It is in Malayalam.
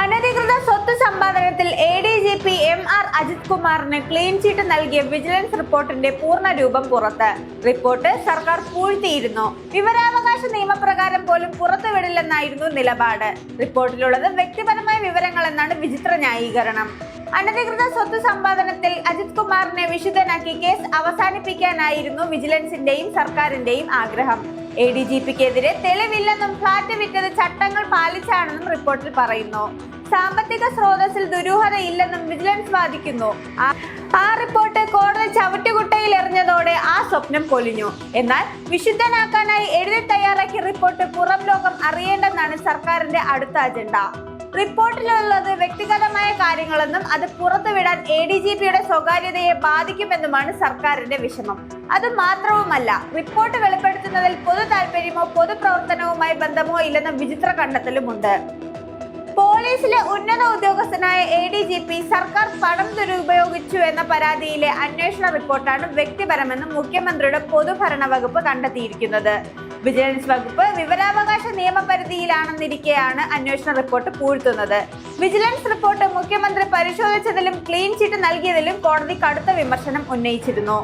അനധികൃത സ്വത്ത് സമ്പാദനത്തിൽ A D G P M R Ajith കുമാറിന് ക്ലീൻ ചീറ്റ് നൽകിയ വിജിലൻസ് റിപ്പോർട്ടിന്റെ പൂർണ രൂപം പുറത്ത്. റിപ്പോർട്ട് സർക്കാർ പൂഴ്ത്തിയിരുന്നു. വിവരാവകാശ നിയമപ്രകാരം പോലും പുറത്തുവിടില്ലെന്നായിരുന്നു നിലപാട്. റിപ്പോർട്ടിലുള്ളത് വ്യക്തിപരമായ വിവരങ്ങളെന്നാണ് വിചിത്ര ന്യായീകരണം. അനധികൃത സ്വത്ത് സമ്പാദനത്തിൽ അജിത് കുമാറിനെ വിശുദ്ധനാക്കി കേസ് അവസാനിപ്പിക്കാനായിരുന്നു വിജിലൻസിന്റെയും സർക്കാരിന്റെയും ആഗ്രഹം. എ ഡി ജി പിക്കെതിരെ തെളിവില്ലെന്നും ഫ്ളാറ്റ് വിറ്റത് ചട്ടങ്ങൾ പാലിച്ചാണെന്നും റിപ്പോർട്ടിൽ പറയുന്നു. സാമ്പത്തിക സ്രോതസ്സിൽ ദുരൂഹതയില്ലെന്നും വിജിലൻസ് വാദിക്കുന്നു. ആ- റിപ്പോർട്ട് കോടതി ചവിട്ടുകുട്ടയിൽ എറിഞ്ഞതോടെ ആ സ്വപ്നം പൊലിഞ്ഞു. എന്നാൽ വിശുദ്ധനാക്കാനായി എഴുതി തയ്യാറാക്കിയ റിപ്പോർട്ട് പുറം ലോകം അറിയേണ്ടെന്നാണ് സർക്കാരിന്റെ അടുത്ത അജണ്ട. റിപ്പോർട്ടിലുള്ളത് വ്യക്തിഗതമായ കാര്യങ്ങളെന്നും അത് പുറത്തുവിടാൻ എ ഡി ജി പിയുടെ സ്വകാര്യതയെ ബാധിക്കുമെന്നുമാണ് സർക്കാരിന്റെ വിഷമം. അത് മാത്രവുമല്ല റിപ്പോർട്ട് വെളിപ്പെടുത്തുന്നതിൽ പൊതു താല്പര്യമോ പൊതുപ്രവർത്തനവുമായി ബന്ധമോ ഇല്ലെന്ന വിചിത്ര കണ്ടെത്തലുമുണ്ട്. പോലീസിലെ ഉന്നത ഉദ്യോഗസ്ഥനായ എ ഡി ജി പി സർക്കാർ പണം ദുരുപയോഗിച്ചു എന്ന പരാതിയിലെ അന്വേഷണ റിപ്പോർട്ടാണ് വ്യക്തിപരമെന്ന് മുഖ്യമന്ത്രിയുടെ പൊതുഭരണ വകുപ്പ് കണ്ടെത്തിയിരിക്കുന്നത്. വിജിലൻസ് വകുപ്പ് വിവരാവകാശ നിയമപരിധിയിലാണെന്നിരിക്കെയാണ് അന്വേഷണ റിപ്പോർട്ട് പൂഴ്ത്തുന്നത്. വിജിലൻസ് റിപ്പോർട്ട് മുഖ്യമന്ത്രി പരിശോധിച്ചതിലും ക്ലീൻ ചിറ്റ് നൽകിയതിലും കോടതി കടുത്ത വിമർശനം ഉന്നയിച്ചിരുന്നു.